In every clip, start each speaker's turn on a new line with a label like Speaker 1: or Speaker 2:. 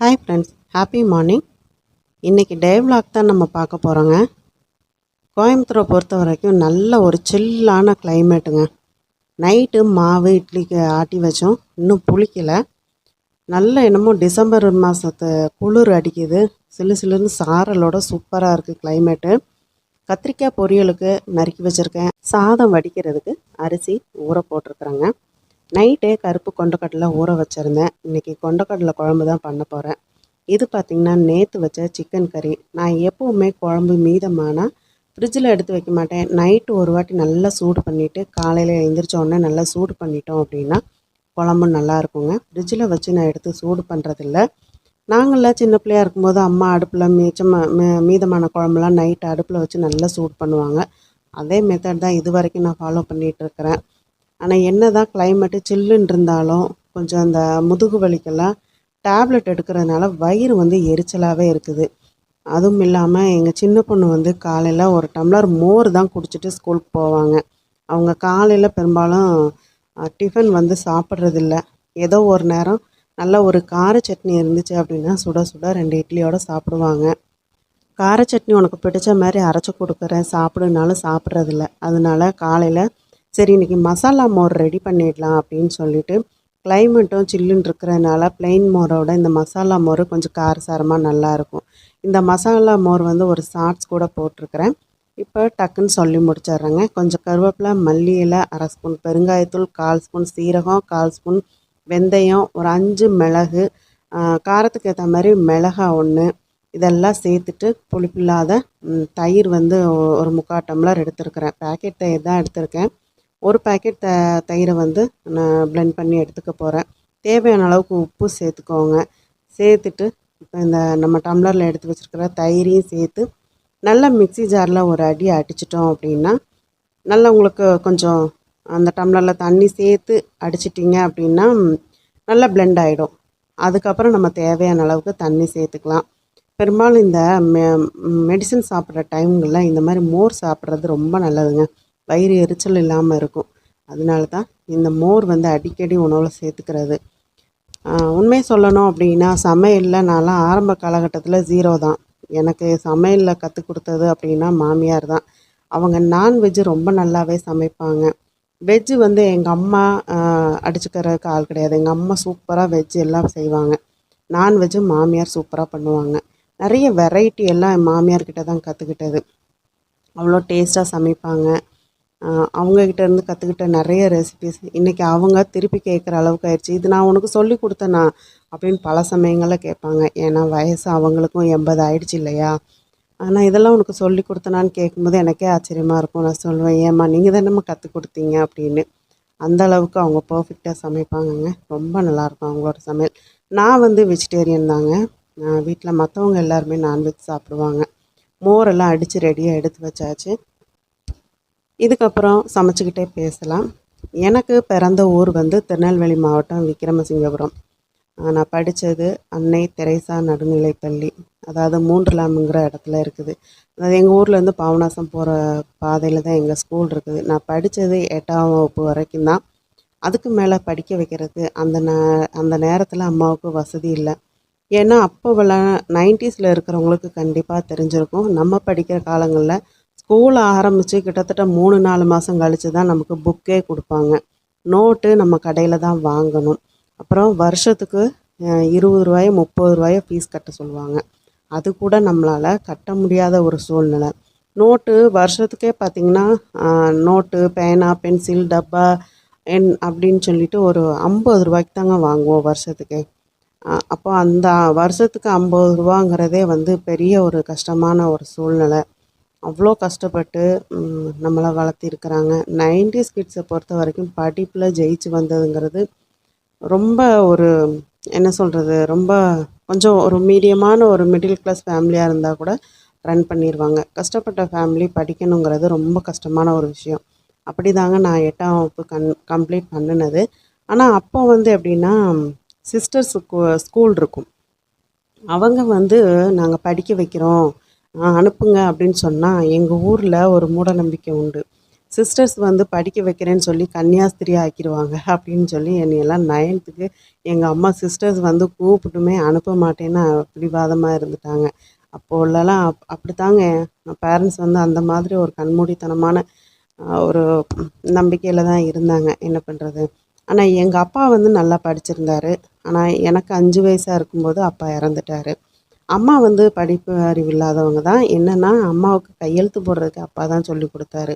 Speaker 1: Hi friends happy morning இன்றைக்கி டே தான் நம்ம பார்க்க போகிறோங்க கோயம்புத்தூரை பொறுத்த வரைக்கும் நல்ல ஒரு சில்லான கிளைமேட்டுங்க நைட்டு மாவு இட்லிக்கு ஆட்டி வச்சோம். இன்னும் புளிக்கலை. நல்ல என்னமோ டிசம்பர் மாதத்து குளிர் அடிக்குது. சிலு சிலுன்னு சாரலோட சூப்பராக இருக்குது கிளைமேட்டு கத்திரிக்காய் பொரியலுக்கு நறுக்கி வச்சுருக்கேன். சாதம் வடிக்கிறதுக்கு அரிசி ஊற போட்டிருக்குறேங்க. நைட்டே கருப்பு கொண்டக்கடலை ஊற வச்சுருந்தேன். இன்றைக்கி கொண்டக்கடலை குழம்பு தான் பண்ண போகிறேன் இது பார்த்திங்கன்னா நேற்று வச்ச சிக்கன் கறி நான் எப்போவுமே குழம்பு மீதமானால் ஃப்ரிட்ஜில் எடுத்து வைக்க மாட்டேன். நைட்டு ஒரு வாட்டி நல்லா சூடு பண்ணிவிட்டு காலையில் எழுந்திரிச்ச உடனே நல்லா சூடு பண்ணிட்டோம் அப்படின்னா குழம்பு நல்லா இருக்குங்க. ஃப்ரிட்ஜில் வச்சு நான் எடுத்து சூடு பண்ணுறதில்ல நாங்களாம் சின்ன பிள்ளையா இருக்கும்போது அம்மா அடுப்பில் மிச்சமாக மீதமான குழம்புலாம் நைட்டு அடுப்பில் வச்சு நல்லா சூடு பண்ணுவாங்க. அதே மெத்தட் தான் இது வரைக்கும் நான் ஃபாலோ பண்ணிகிட்டு இருக்கிறேன். ஆனால் என்ன தான் கிளைமேட்டு சில்லுன்னு இருந்தாலும் கொஞ்சம் அந்த முதுகு வலிக்கெல்லாம் டேப்லெட் எடுக்கிறதுனால வயிறு வந்து எரிச்சலாகவே இருக்குது. அதுவும் இல்லாமல் எங்கள் சின்ன பொண்ணு வந்து காலையில் ஒரு டம்ளர் மோர் தான் குடிச்சிட்டு ஸ்கூலுக்கு போவாங்க. அவங்க காலையில் பெரும்பாலும் டிஃபன் வந்து சாப்பிட்றதில்ல. ஏதோ ஒரு நேரம் நல்ல ஒரு கார சட்னி இருந்துச்சு அப்படின்னா சுட சுட ரெண்டு இட்லியோடு சாப்பிடுவாங்க. கார சட்னி உனக்கு பிடிச்ச மாதிரி அரைச்சி கொடுக்குறேன் சாப்பிடுனாலும் சாப்பிட்றதில்ல. அதனால காலையில் சரி இன்னைக்கு மசாலா மோர் ரெடி பண்ணிடலாம் அப்படின்னு சொல்லிட்டு கிளைமேட்டும் சில்லுன்னு இருக்கிறதுனால பிளெயின் மோரோட இந்த மசாலா மோர் கொஞ்சம் காரசாரமாக நல்லாயிருக்கும் இந்த மசாலா மோர் வந்து ஒரு சாட்ஸ் கூட போட்டிருக்கிறேன். இப்போ டக்குன்னு சொல்லி முடிச்சிடுறேங்க. கொஞ்சம் கருவேப்பிலை மல்லி இலை அரை ஸ்பூன் பெருங்காயத்தூள் கால் ஸ்பூன் சீரகம் கால் ஸ்பூன் வெந்தயம் ஒரு அஞ்சு மிளகு காரத்துக்கு ஏற்ற மாதிரி மிளகா ஒன்று இதெல்லாம் சேர்த்துட்டு புளிப்பில்லாத தயிர் வந்து ஒரு முக்கால் டம்ளர் எடுத்திருக்கிறேன். பேக்கெட் தயிர் தான் எடுத்திருக்கேன். ஒரு பேக்கெட் த தயிரை வந்து நான் ப்ளெண்ட் பண்ணி எடுத்துக்க போகிறேன் தேவையான அளவுக்கு உப்பு சேர்த்துக்கோங்க. சேர்த்துட்டு இப்போ இந்த நம்ம டம்ளரில் எடுத்து வச்சுருக்கிற தயிரையும் சேர்த்து நல்லா மிக்ஸி ஜாரில் ஒரு அடி அடிச்சிட்டோம் அப்படின்னா நல்லா உங்களுக்கு கொஞ்சம் அந்த டம்ளரில் தண்ணி சேர்த்து அடிச்சிட்டிங்க அப்படின்னா நல்லா ப்ளெண்ட் ஆகிடும் அதுக்கப்புறம் நம்ம தேவையான அளவுக்கு தண்ணி சேர்த்துக்கலாம். பெரும்பாலும் இந்த மெ மெடிசன் சாப்பிட்ற டைம்களில் இந்த மாதிரி மோர் சாப்பிட்றது ரொம்ப நல்லதுங்க. வயிறு எரிச்சல் இல்லாமல் இருக்கும். அதனால தான் இந்த மோர் வந்து அடிக்கடி உணவில் சேர்த்துக்கிறது. உண்மையை சொல்லணும் அப்படின்னா சமையலில் நான்லாம் ஆரம்ப காலகட்டத்தில் ஜீரோ தான். எனக்கு சமையலில் கற்றுக் கொடுத்தது அப்படின்னா மாமியார் தான். அவங்க நான்வெஜ்ஜு ரொம்ப நல்லாவே சமைப்பாங்க. வெஜ்ஜு வந்து எங்கள் அம்மா அடிச்சுக்கிறதுக்கு ஆள் கிடையாது. எங்கள் அம்மா சூப்பராக வெஜ்ஜு எல்லாம் செய்வாங்க. நான்வெஜ்ஜு மாமியார் சூப்பராக பண்ணுவாங்க. நிறைய வெரைட்டி எல்லாம் என் மாமியார்கிட்ட தான் கற்றுக்கிட்டது அவ்வளோ டேஸ்ட்டாக சமைப்பாங்க. அவங்கக்கிட்ட இருந்து கற்றுக்கிட்ட நிறைய ரெசிபிஸ் இன்றைக்கி அவங்க திருப்பி கேட்குற அளவுக்கு ஆயிடுச்சு. இது நான் உனக்கு சொல்லி கொடுத்தேனா? அப்படின்னு பல சமயங்களில் கேட்பாங்க. ஏன்னா வயசு அவங்களுக்கும் எண்பது ஆயிடுச்சு இல்லையா? ஆனால் இதெல்லாம் உனக்கு சொல்லி கொடுத்தனான்னு கேட்கும்போது எனக்கே ஆச்சரியமாக இருக்கும். நான் சொல்லுவேன் ஏம்மா நீங்கள் தானேம்மா நம்ம கற்றுக் கொடுத்தீங்க? அப்படின்னு. அந்த அளவுக்கு அவங்க பர்ஃபெக்டாக சமைப்பாங்கங்க. ரொம்ப நல்லாயிருக்கும் அவங்களோட சமையல். நான் வந்து வெஜிடேரியன் தாங்க. நான் வீட்டில் மற்றவங்க எல்லாருமே நான்வெஜ் சாப்பிடுவாங்க. மோரெல்லாம் அடித்து ரெடியாக எடுத்து வச்சாச்சு. இதுக்கப்புறம் சமைச்சிக்கிட்டே பேசலாம். எனக்கு பிறந்த ஊர் வந்து திருநெல்வேலி மாவட்டம் விக்ரமசிங்கபுரம் நான் படித்தது அன்னை தெரேசா நடுநிலைப்பள்ளி. அதாவது மூன்றுலாமுங்கிற இடத்துல இருக்குது. அதாவது எங்கள் ஊர்லேருந்து பாவனாசம் போகிற பாதையில் தான் எங்கள் ஸ்கூல் இருக்குது. நான் படித்தது எட்டாம் வகுப்பு வரைக்கும் தான். அதுக்கு மேலே படிக்க வைக்கிறதுக்கு அந்த நே அந்த நேரத்தில் அம்மாவுக்கு வசதி இல்லை. ஏன்னா அப்போவெல்லாம் நைன்டிஸில் இருக்கிறவங்களுக்கு கண்டிப்பாக தெரிஞ்சிருக்கும். நம்ம படிக்கிற காலங்களில் ஸ்கூல் ஆரம்பித்து கிட்டத்தட்ட மூணு நாலு மாதம் கழித்து தான் நமக்கு புக்கே கொடுப்பாங்க. நோட்டு நம்ம கடையில் தான் வாங்கணும். அப்புறம் வருஷத்துக்கு இருபது ரூபாயோ முப்பது ரூபாயோ ஃபீஸ் கட்ட சொல்லுவாங்க. அது கூட நம்மளால் கட்ட முடியாத ஒரு சூழ்நிலை. நோட்டு வருஷத்துக்கே பார்த்திங்கன்னா நோட்டு பேனா பென்சில் டப்பா என் அப்படின்னு சொல்லிட்டு ஒரு ஐம்பது ரூபாய்க்கு தாங்க வாங்குவோம் வருஷத்துக்கே. அப்போ அந்த வருஷத்துக்கு ஐம்பது ரூபாங்கிறதே வந்து பெரிய ஒரு கஷ்டமான ஒரு சூழ்நிலை. அவ்வளோ கஷ்டப்பட்டு நம்மளை வளர்த்திருக்கிறாங்க. நைன்டிஸ் கிட்ஸை பொறுத்த வரைக்கும் படிப்பில் ஜெயிச்சு வந்ததுங்கிறது ரொம்ப ஒரு என்ன சொல்கிறது ரொம்ப கொஞ்சம் ஒரு மீடியமான ஒரு மிடில் கிளாஸ் ஃபேமிலியாக இருந்தால் கூட ரன் பண்ணிடுவாங்க கஷ்டப்பட்ட ஃபேமிலி படிக்கணுங்கிறது ரொம்ப கஷ்டமான ஒரு விஷயம். அப்படி தாங்க நான் எட்டாம் வகுப்பு கன் கம்ப்ளீட் பண்ணினது. ஆனால் அப்போ வந்து எப்படின்னா சிஸ்டர்ஸ் ஸ்கூல் இருக்கும். அவங்க வந்து நாங்கள் படிக்க வைக்கிறோம். அனுப்புங்க அப்படின்னு சொன்னால் எங்கள் ஊரில் ஒரு மூட நம்பிக்கை உண்டு. சிஸ்டர்ஸ் வந்து படிக்க வைக்கிறேன்னு சொல்லி கன்னியாஸ்திரி ஆக்கிடுவாங்க அப்படின்னு சொல்லி என்னையெல்லாம் நயன்த்துக்கு எங்கள் அம்மா சிஸ்டர்ஸ் வந்து கூப்பிட்டுமே அனுப்ப மாட்டேன்னு பிடிவாதமாக இருந்துட்டாங்க. அப்போ உள்ளலாம் அப் அப்படித்தாங்க. பேரண்ட்ஸ் வந்து அந்த மாதிரி ஒரு கண்மூடித்தனமான ஒரு நம்பிக்கையில் தான் இருந்தாங்க. என்ன பண்ணுறது ஆனால் எங்கள் அப்பா வந்து நல்லா படிச்சிருந்தாரு. ஆனால் எனக்கு அஞ்சு வயசாக இருக்கும்போது அப்பா இறந்துட்டார். அம்மா வந்து படிப்பு அறிவு இல்லாதவங்க தான். என்னென்னா அம்மாவுக்கு கையெழுத்து போடுறதுக்கு அப்பா தான் சொல்லி கொடுத்தாரு.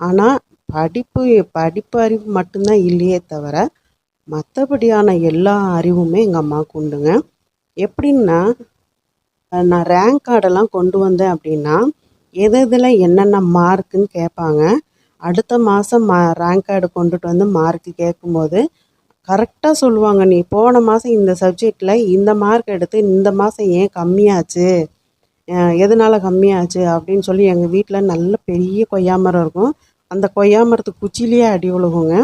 Speaker 1: ஆனால் படிப்பு படிப்பு அறிவு மட்டும்தான் இல்லையே தவிர மற்றபடியான எல்லா அறிவுமே எங்கள் அம்மாவுக்கு உண்டுங்க. எப்படின்னா நான் ரேங்க் கார்டெல்லாம் கொண்டு வந்தேன் அப்படின்னா எது இதில் என்னென்ன மார்க்குன்னு கேட்பாங்க. அடுத்த மாதம் மா ரேங்க் கார்டு கொண்டுட்டு வந்து மார்க்கு கேட்கும்போது கரெக்டாக சொல்லுவாங்க நீ போன மாதம் இந்த சப்ஜெக்டில் இந்த மார்க் எடுத்து இந்த மாதம் ஏன் கம்மியாச்சு? எதனால் கம்மியாச்சு? அப்படின்னு சொல்லி எங்கள் வீட்டில் நல்ல பெரிய கொய்யா மரம் இருக்கும். அந்த கொய்யா மரத்துக்கு குச்சிலேயே அடி விழுகுங்க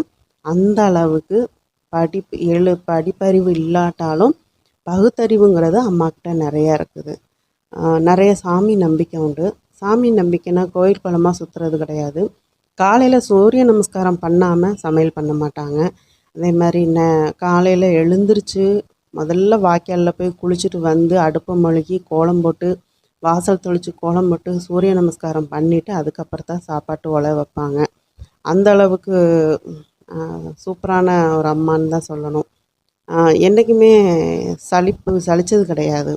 Speaker 1: அந்த அளவுக்கு படிப்பு எழு படிப்பறிவு இல்லாட்டாலும் பகுத்தறிவுங்கிறது அம்மாக்கிட்ட நிறையா இருக்குது. நிறைய சாமி நம்பிக்கை உண்டு. சாமி நம்பிக்கைனா கோயில் குளமாக சுற்றுறது கிடையாது. காலையில் சூரிய நமஸ்காரம் பண்ணாமல் சமையல் பண்ண மாட்டாங்க. அதே மாதிரி ந காலையில் எழுந்திரிச்சு முதல்ல வாய்க்காலில் போய் குளிச்சுட்டு வந்து அடுப்பை மொழுகி கோலம் போட்டு வாசல் தெளித்து கோலம் போட்டு சூரிய நமஸ்காரம் பண்ணிவிட்டு அதுக்கப்புறம் தான் சாப்பாட்டு உலை வைப்பாங்க. அந்த அளவுக்கு சூப்பரான ஒரு அம்மான்னு தான் சொல்லணும். என்றைக்குமே சலிப்பு சலிச்சது கிடையாது.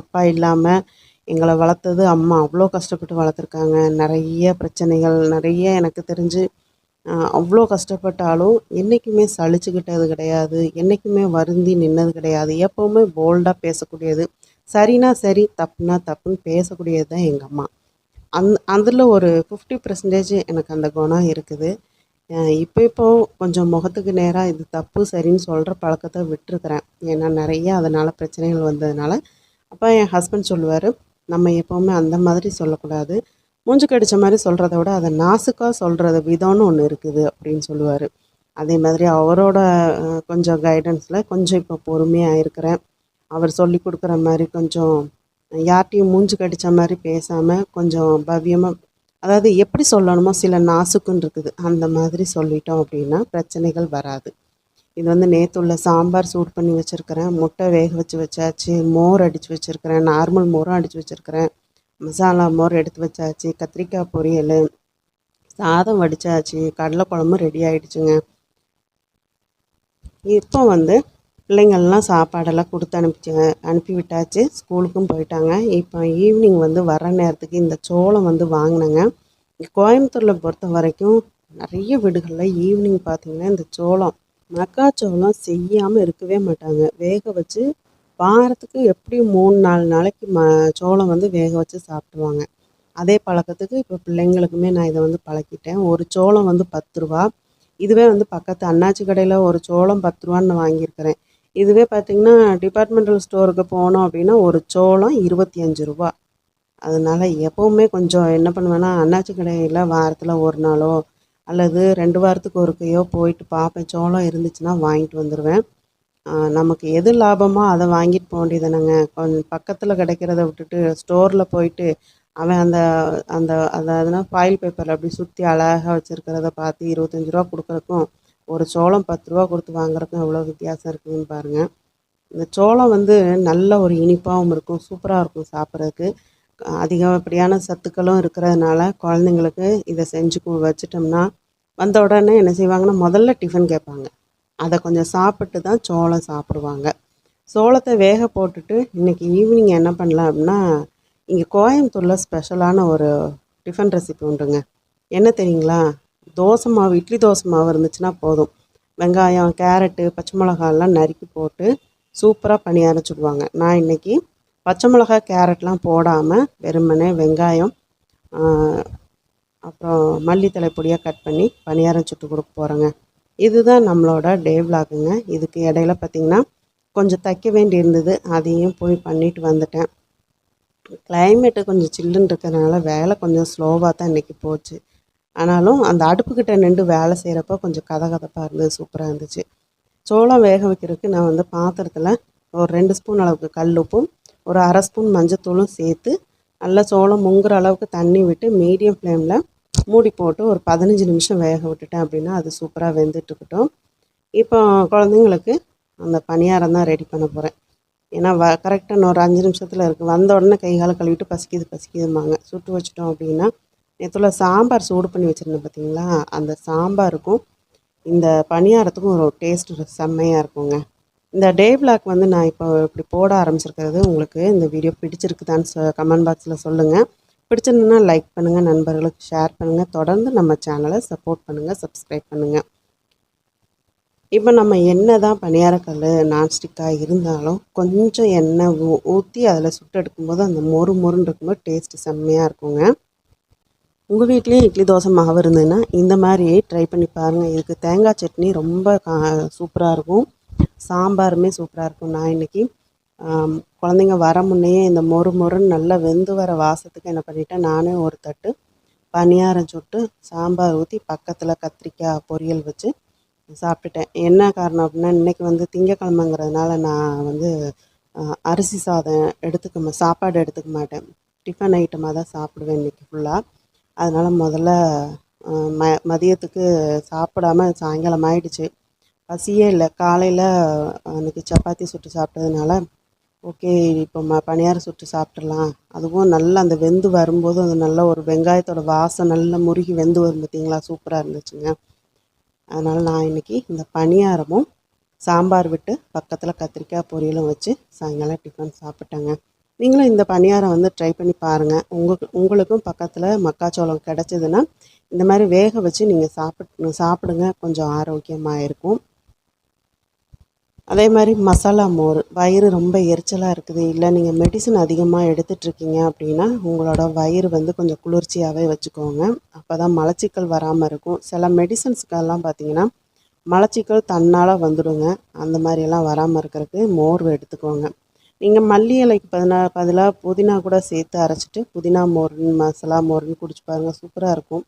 Speaker 1: அப்பா இல்லாமல் எங்களை வளர்த்தது அம்மா. அவ்வளோ கஷ்டப்பட்டு வளர்த்துருக்காங்க. நிறைய பிரச்சனைகள் நிறைய எனக்கு தெரிஞ்சு அவ்வளோ கஷ்டப்பட்டாலும் என்றைக்குமே சலிச்சுக்கிட்டது கிடையாது என்றைக்குமே வருந்தி நின்னது கிடையாது எப்போவுமே போல்டாக பேசக்கூடியது சரினா சரி தப்புனா தப்புன்னு பேசக்கூடியது தான் எங்கள் அம்மா. அந் அதில் ஒரு ஃபிஃப்டி பர்சன்டேஜ் எனக்கு அந்த குணம் இருக்குது. இப்போ இப்போ கொஞ்சம் முகத்துக்கு நேராக இது தப்பு சரின்னு சொல்கிற பழக்கத்தை விட்டுருக்குறேன். ஏன்னா நிறைய அதனால் பிரச்சனைகள் வந்ததுனால. அப்போ என் ஹஸ்பண்ட் சொல்லுவார் நம்ம எப்போவுமே அந்த மாதிரி சொல்லக்கூடாது. மூஞ்சி கடிச்ச மாதிரி சொல்கிறத விட அதை நாசுக்காக சொல்கிறது விதம்னு ஒன்று இருக்குது அப்படின்னு சொல்லுவார். அதே மாதிரி அவரோட கொஞ்சம் கைடன்ஸில் கொஞ்சம் இப்போ பொறுமையாக இருக்கிறேன். அவர் சொல்லி கொடுக்குற மாதிரி கொஞ்சம் யார்ட்டையும் மூஞ்சி கடித்த மாதிரி பேசாமல் கொஞ்சம் பவ்யமாக அதாவது எப்படி சொல்லணுமோ சில நாசுக்குன்னு இருக்குது. அந்த மாதிரி சொல்லிட்டோம் அப்படின்னா பிரச்சனைகள் வராது. இது வந்து நேற்று உள்ள சாம்பார் சூட் பண்ணி வச்சுருக்கிறேன். முட்டை வேக வச்சு வச்சாச்சு. மோர் அடித்து வச்சுருக்கிறேன். நார்மல் மோரும் அடித்து வச்சுருக்கிறேன். மசாலா மோர் எடுத்து வச்சாச்சு கத்திரிக்காய் பொரியல் சாதம் வடிச்சாச்சு கடலை குழம்பு ரெடி ஆகிடுச்சுங்க இப்போ வந்து பிள்ளைங்கள்லாம் சாப்பாடெல்லாம் கொடுத்து அனுப்பிச்சு அனுப்பி விட்டாச்சு ஸ்கூலுக்கும் போயிட்டாங்க. இப்போ ஈவினிங் வந்து வர நேரத்துக்கு இந்த சோளம் வந்து வாங்கினேங்க. கோயம்புத்தூரில் பொறுத்த வரைக்கும் நிறைய வீடுகளில் ஈவினிங் பார்த்திங்கன்னா இந்த சோளம் மக்காச்சோளம் செய்யாமல் இருக்கவே மாட்டாங்க. வேக வச்சு வாரத்துக்கு எப்படியும் மூணு நாலு நாளைக்கு ம சோளம் வந்து வேக வச்சு சாப்பிடுவாங்க அதே பழக்கத்துக்கு இப்போ பிள்ளைங்களுக்குமே நான் இதை வந்து பழக்கிட்டேன். ஒரு சோளம் வந்து பத்து ரூபா. இதுவே வந்து பக்கத்து அண்ணாச்சி கடையில் ஒரு சோளம் பத்து ரூபான்னு வாங்கியிருக்கிறேன். இதுவே பார்த்திங்கன்னா டிபார்ட்மெண்டல் ஸ்டோருக்கு போனோம் அப்படின்னா ஒரு சோளம் இருபத்தி அஞ்சு ரூபா. அதனால் எப்போவுமே கொஞ்சம் என்ன பண்ணுவேன்னா அண்ணாச்சி கடையில் வாரத்தில் ஒரு நாளோ அல்லது ரெண்டு வாரத்துக்கு ஒருக்கையோ போயிட்டு பார்ப்பேன் சோளம் இருந்துச்சுன்னா வாங்கிட்டு வந்துடுவேன் நமக்கு எது லாபமோ அதை வாங்கிட்டு போக வேண்டியதுதானங்க. கொஞ்சம் பக்கத்தில் கிடைக்கிறத விட்டுட்டு ஸ்டோரில் போயிட்டு அவன் அந்த அந்த அதாவதுனா ஃபாயில் பேப்பரில் அப்படி சுற்றி அழகாக வச்சுருக்கிறத பார்த்து இருபத்தஞ்சி ரூபா கொடுக்குறக்கும் ஒரு சோளம் பத்து ரூபா கொடுத்து வாங்குறதுக்கும் எவ்வளோ வித்தியாசம் இருக்குதுன்னு பாருங்கள் இந்த சோளம் வந்து நல்ல ஒரு இனிப்பாகவும் இருக்கும் சூப்பராக இருக்கும் சாப்பிட்றதுக்கு. அதிகப்படியான சத்துக்களும் இருக்கிறதுனால குழந்தைங்களுக்கு இதை செஞ்சு வச்சுட்டோம்னா வச்சிட்டோம்னா வந்த உடனே என்ன செய்வாங்கன்னா முதல்ல டிஃபன் கேட்பாங்க. அதை கொஞ்சம் சாப்பிட்டு தான் சோளம் சாப்பிடுவாங்க. சோளத்தை வேக போட்டுட்டு இன்றைக்கி ஈவினிங் என்ன பண்ணலாம் அப்படின்னா இங்கே கோயம்புத்தூரில் ஸ்பெஷலான ஒரு டிஃபன் ரெசிபி உண்டுங்க. என்ன தெரியுங்களா? தோசை மாவு இட்லி தோசை மாவு இருந்துச்சுன்னா போதும். வெங்காயம் கேரட்டு பச்சை மிளகாலாம் நறுக்கி போட்டு சூப்பராக பணியாரம் சுடுவாங்க நான் இன்றைக்கி பச்சை மிளகா கேரட்லாம் போடாமல் வெறுமனே வெங்காயம் அப்புறம் மல்லித்தலை பொடியாக கட் பண்ணி பணியாரம் சுட்டு கொடுக்க போகிறேங்க இதுதான் நம்மளோட டே விலாகுங்க இதுக்கு இடையில பார்த்திங்கன்னா கொஞ்சம் தைக்க வேண்டி இருந்தது அதையும் போய் பண்ணிட்டு வந்துட்டேன். கிளைமேட்டு கொஞ்சம் சில்லுன்னு இருக்கிறதுனால வேலை கொஞ்சம் ஸ்லோவாக தான் இன்றைக்கி போச்சு. ஆனாலும் அந்த அடுப்புக்கிட்ட நின்று வேலை செய்கிறப்ப கொஞ்சம் கதகதப்பாக இருந்தது. சூப்பராக இருந்துச்சு. சோளம் வேக வைக்கிறதுக்கு நான் வந்து பாத்திரத்தில் ஒரு ரெண்டு ஸ்பூன் அளவுக்கு கல் உப்பும் ஒரு அரை ஸ்பூன் மஞ்சத்தூளும் சேர்த்து நல்லா சோளம் முங்குற அளவுக்கு தண்ணி விட்டு மீடியம் ஃப்ளேமில் மூடி போட்டு ஒரு பதினஞ்சு நிமிஷம் வேக விட்டுட்டேன் அப்படின்னா அது சூப்பராக வெந்துட்டுருக்கட்டும் இப்போ குழந்தைங்களுக்கு அந்த பணியாரம் தான் ரெடி பண்ண போகிறேன் ஏன்னா வ கரெக்டாக இன்னொரு அஞ்சு நிமிஷத்தில் இருக்குது வந்த உடனே கை காலை கழுவிட்டு பசிக்குது பசிக்குதுமாங்க சுட்டு வச்சிட்டோம் அப்படின்னா நேற்றுல சாம்பார் சூடு பண்ணி வச்சுருந்தேன் பார்த்தீங்களா அந்த சாம்பாருக்கும் இந்த பணியாரத்துக்கும் ஒரு டேஸ்ட் செம்மையாக இருக்குங்க. இந்த டே பிளாக் வந்து நான் இப்போ இப்படி போட ஆரம்பிச்சிருக்கிறது உங்களுக்கு இந்த வீடியோ பிடிச்சிருக்குதான்னு சொ கமெண்ட் பாக்ஸில் சொல்லுங்கள் பிடிச்சிருந்ததுன்னா லைக் பண்ணுங்கள் நண்பர்களுக்கு ஷேர் பண்ணுங்கள் தொடர்ந்து நம்ம சேனலை சப்போர்ட் பண்ணுங்கள் சப்ஸ்கிரைப் பண்ணுங்கள் இப்போ நம்ம என்ன தான் பணியாரக்கல் நான்ஸ்டிக்காக இருந்தாலும் கொஞ்சம் எண்ணெய் ஊ ஊற்றி அதில் சுட்டு எடுக்கும்போது அந்த மொறு மொறுன்னு இருக்கும்போது டேஸ்ட்டு செம்மையாக இருக்குங்க. உங்கள் வீட்லேயும் இட்லி தோசை மாவு இருந்ததுன்னா இந்த மாதிரி ட்ரை பண்ணி பாருங்கள் இதுக்கு தேங்காய் சட்னி ரொம்ப கா சூப்பராக இருக்கும். சாம்பாருமே சூப்பராக இருக்கும். நான் இன்றைக்கி குழந்தைங்க வர முன்னையே இந்த மொறு மொறுன்னு நல்லா வெந்து வர வாசத்துக்கு என்ன பண்ணிட்டேன் நானே ஒரு தட்டு பணியாரம் சுட்டு சாம்பார் ஊற்றி பக்கத்தில் கத்திரிக்காய் பொரியல் வச்சு சாப்பிட்டுட்டேன். என்ன காரணம் அப்படின்னா இன்றைக்கி வந்து திங்கக்கிழமைங்கிறதுனால நான் வந்து அரிசி சாதம் எடுத்துக்க சாப்பாடு எடுத்துக்க மாட்டேன். டிஃபன் ஐட்டமாக தான் சாப்பிடுவேன் இன்றைக்கி ஃபுல்லாக அதனால் முதல்ல ம மதியத்துக்கு சாப்பிடாம சாயங்காலம் ஆயிடுச்சு. பசியே இல்லை. காலையில் அன்றைக்கி சப்பாத்தி சுட்டு சாப்பிட்டதுனால ஓகே இப்போ ம பணியாரம் சுட்டு சாப்பிட்றலாம் அதுவும் நல்லா அந்த வெந்து வரும்போது அது நல்ல ஒரு வெங்காயத்தோட வாசம் நல்லா முருகி வெந்து வரும் பார்த்தீங்களா? சூப்பராக இருந்துச்சுங்க. அதனால் நான் இன்றைக்கி இந்த பணியாரமும் சாம்பார் விட்டு பக்கத்தில் கத்திரிக்காய் பொரியலும் வச்சு சாயங்காலம் டிஃபன் சாப்பிட்டேங்க. நீங்களும் இந்த பணியாரம் வந்து ட்ரை பண்ணி பாருங்கள் உங்களுக்கு உங்களுக்கும் பக்கத்தில் மக்காச்சோளம் கிடச்சிதுன்னா இந்த மாதிரி வேக வச்சு நீங்கள் சாப்பிட் சாப்பிடுங்க. கொஞ்சம் ஆரோக்கியமாக இருக்கும். அதே மாதிரி மசாலா மோர் வயிறு ரொம்ப எரிச்சலாக இருக்குது. இல்லை நீங்கள் மெடிசன் அதிகமாக எடுத்துகிட்ருக்கீங்க அப்படின்னா உங்களோட வயிறு வந்து கொஞ்சம் குளிர்ச்சியாகவே வச்சுக்கோங்க. அப்போ தான் மலச்சிக்கல் வராமல் இருக்கும். சில மெடிசன்ஸுக்கெல்லாம் பார்த்தீங்கன்னா மலச்சிக்கல் தன்னால் வந்துடுங்க. அந்த மாதிரியெல்லாம் வராமல் இருக்கிறதுக்கு மோர் எடுத்துக்கோங்க. நீங்கள் மல்லி இலைக்கு பதினா பதிலாக புதினா கூட சேர்த்து அரைச்சிட்டு புதினா மோர்னு மசாலா மோர்னு குடிச்சு பாருங்கள் சூப்பராக இருக்கும்.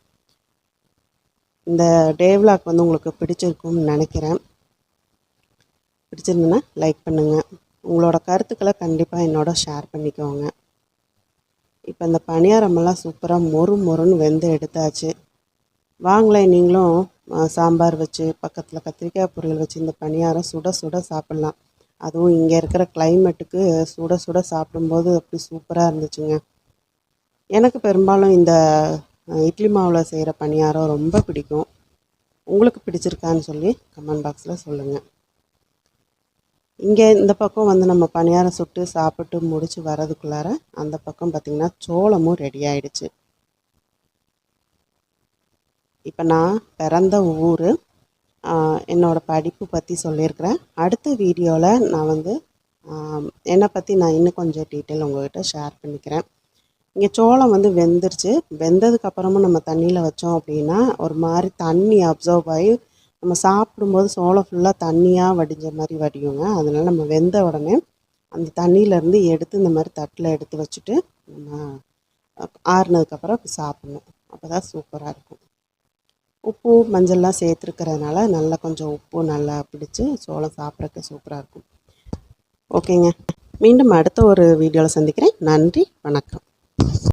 Speaker 1: இந்த டேவ்லாக் வந்து உங்களுக்கு பிடிச்சிருக்கும்னு நினைக்கிறேன். பிடிச்சிருந்ததுன்னா லைக் பண்ணுங்கள் உங்களோட கருத்துக்களை கண்டிப்பாக என்னோட ஷேர் பண்ணிக்கோங்க. இப்போ இந்த பணியாரமெல்லாம் சூப்பராக மொறு மொறுன்னு வெந்து எடுத்தாச்சு. வாங்களேன் நீங்களும் சாம்பார் வச்சு பக்கத்தில் கத்திரிக்காய் பொரியல் வச்சு இந்த பணியாரம் சுட சுட சாப்பிட்லாம். அதுவும் இங்கே இருக்கிற கிளைமேட்டுக்கு சுட சுட சாப்பிடும்போது அப்படி சூப்பராக இருந்துச்சுங்க. எனக்கு பெரும்பாலும் இந்த இட்லி மாவில் செய்கிற பணியாரம் ரொம்ப பிடிக்கும். உங்களுக்கு பிடிச்சிருக்கான்னு சொல்லி கமெண்ட் பாக்ஸில் சொல்லுங்கள் இங்கே இந்த பக்கம் வந்து நம்ம பணியாரம் சுட்டு சாப்பிட்டு முடித்து வரதுக்குள்ளார அந்த பக்கம் பார்த்திங்கன்னா சோளமும் ரெடி ஆயிடுச்சு. இப்போ நான் பிறந்த ஊர் என்னோடய படிப்பு பற்றி சொல்லியிருக்கிறேன். அடுத்த வீடியோவில் நான் வந்து என்னை பற்றி நான் இன்னும் கொஞ்சம் டீட்டெயில் உங்கள்கிட்ட ஷேர் பண்ணிக்கிறேன். இங்கே சோளம் வந்து வெந்துருச்சு. வெந்ததுக்கப்புறமும் நம்ம தண்ணியில் வச்சோம் அப்படின்னா ஒரு மாதிரி தண்ணி அப்சர்வ் ஆகி நம்ம சாப்பிடும்போது சோளம் ஃபுல்லாக தண்ணியாக வடிஞ்ச மாதிரி வடியுங்க. அதனால் நம்ம வெந்த உடனே அந்த தண்ணியிலேருந்து எடுத்து இந்த மாதிரி தட்டில் எடுத்து வச்சுட்டு நம்ம ஆறுனதுக்கப்புறம் சாப்பிட்ணும். அப்போ தான் சூப்பராக இருக்கும். உப்பு மஞ்சள்லாம் சேர்த்துருக்கிறதுனால நல்லா கொஞ்சம் உப்பு நல்லா பிடிச்சி சோளம் சாப்பிட்றதுக்கு சூப்பராக இருக்கும். ஓகேங்க. மீண்டும் அடுத்த ஒரு வீடியோவில் சந்திக்கிறேன். நன்றி வணக்கம்.